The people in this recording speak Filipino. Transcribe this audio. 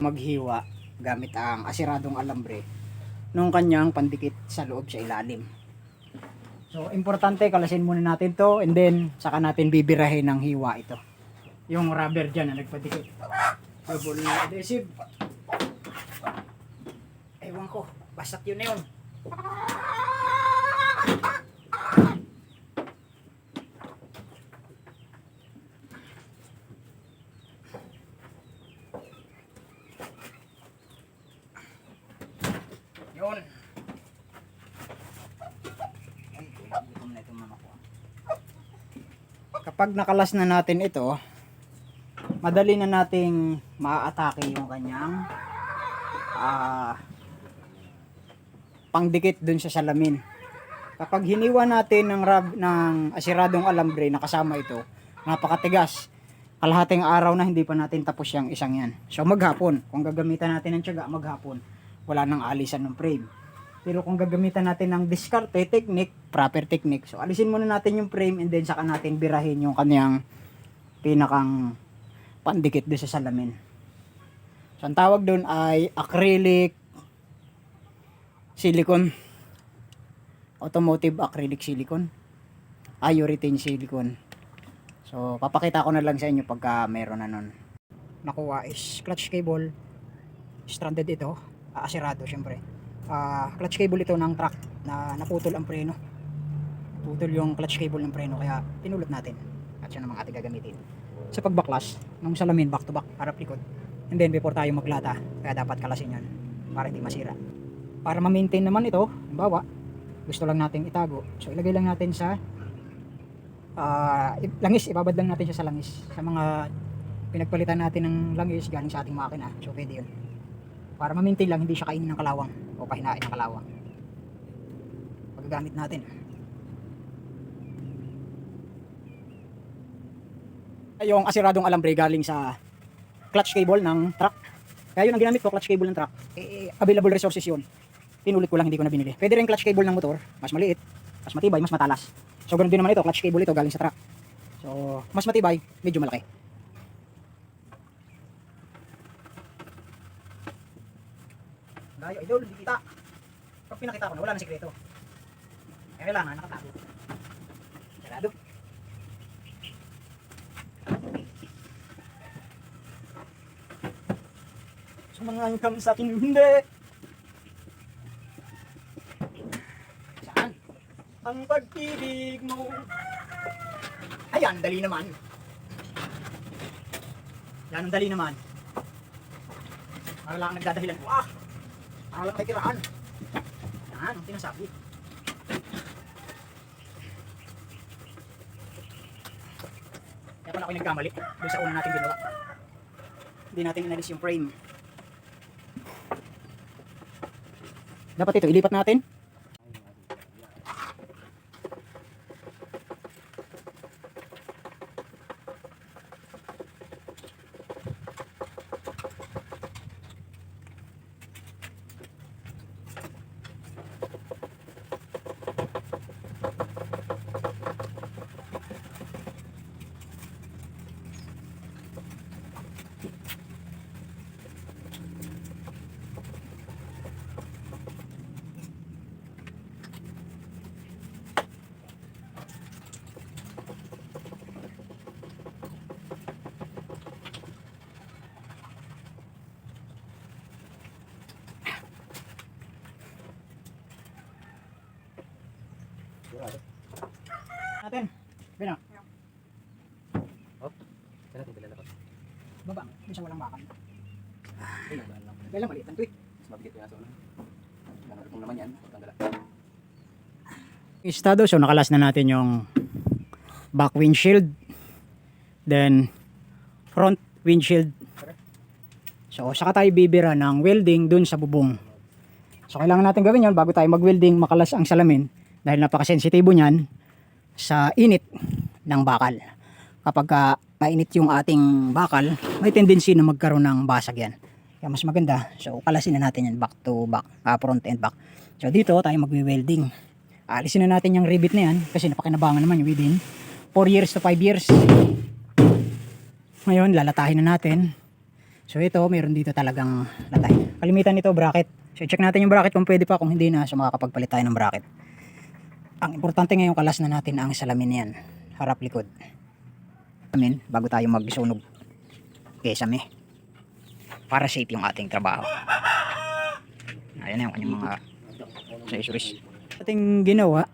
maghiwa gamit ang asiradong alambre nung kanyang pandikit sa loob sa ilalim. So, importante, kalasin muna natin to and then saka natin bibirahin ng hiwa ito. Yung rubber dyan na nagpadikit. Double adhesive. Ewan ko, basat yun na. Yun. Ay, gutom na itong mama ko. Kapag nakalas na natin ito, madali na nating maaatake yung kanyang ah pangdikit dun sa salamin. Kapag hiniwa natin ng rab ng asiradong alambre na kasama ito, napakatigas. Kalahating araw na hindi pa natin tapos yung isang yan. So maghapon, kung gagamitan natin ng tiyaga, maghapon, wala nang alisan ng frame. Pero kung gagamitan natin ng diskarte technique, proper technique, so alisin muna natin yung frame and then saka natin birahin yung kanyang pinakang pandikit doon sa salamin. So, ang tawag doon ay acrylic silicone. Automotive acrylic silicone. Ah, urethane silicone. So, papakita ko na lang sa inyo pagka meron na nun. Nakuha is clutch cable. Stranded ito. Ah, asirado, syempre. Ah, clutch cable ito ng truck na naputol ang preno. Putol yung clutch cable ng preno kaya pinulot natin. At siya naman ating gagamitin. Sa pagbaklas ng salamin back to back harap likod. And then before tayo maglata kaya dapat kalasin yan para hindi masira. Para ma-maintain naman ito halimbawa gusto lang nating itago. So ilagay lang natin sa i- langis. Ibabad lang natin siya sa langis. Sa mga pinagpalitan natin ng langis galing sa ating makina so pwede yun. Para ma-maintain lang hindi siya kainin ng kalawang o pahinain ng kalawang paggagamit natin yung asiradong alambre galing sa clutch cable ng truck. Kaya yun ang ginamit ko, clutch cable ng truck. Eh, available resources yun. Pinulit ko lang, hindi ko na binili. Pwede rin clutch cable ng motor, mas maliit, mas matibay, mas matalas. So, ganun din naman ito, clutch cable ito galing sa truck. So, mas matibay, medyo malaki. Layo, idol, hindi kita. Pag pinakita ko na, wala na sikreto. Kaya kailangan, nakatago. Sarado. Sumangayon kami sa akin, hindi. Saan? Ang pag-ibig mo. Ayan, dali naman. Yan ang dali naman. Para lang nagdadahilan. Wah! Para lang may tiraan. Yan, ang sinasabi. Kaya pala ako nagkamali doon sa una natin ginawa. Hindi natin inalis yung frame. Dapat ito, ilipat natin. Natin. Bina. Saan natin pinalabas? Baba. Yung sa walang lang. Kaya lang maliit ang tweet. Mas mabigat yung aso na. Kung naman yan, tanggal. Estado, so nakalas na natin yung back windshield. Then, front windshield. So, saka tayo bibira ng welding dun sa bubong. So, kailangan natin gawin yon bago tayo mag-welding, makalas ang salamin. Dahil napakasensitibo niyan sa init ng bakal. Kapag ka mainit yung ating bakal, may tendency na magkaroon ng basag yan. Kaya mas maganda, so kalasin na natin yan back to back, ah, front and back. So dito tayo magwe-welding. Alisin na natin yung rivet na yan kasi napakinabangan naman yung within 4 years to 5 years. Ngayon, lalatahin na natin. So ito, meron dito talagang latay. Kalimitan nito, bracket. So check natin yung bracket kung pwede pa, kung hindi na, so makakapagpalit tayo ng bracket. Ang importante ngayong kalas na natin ang salamin yan. Harap likod. Amin, bago tayo magsunog. Kesame. Para safe yung ating trabaho. Ayan na yung kanyang mga accessories. Ating ginawa,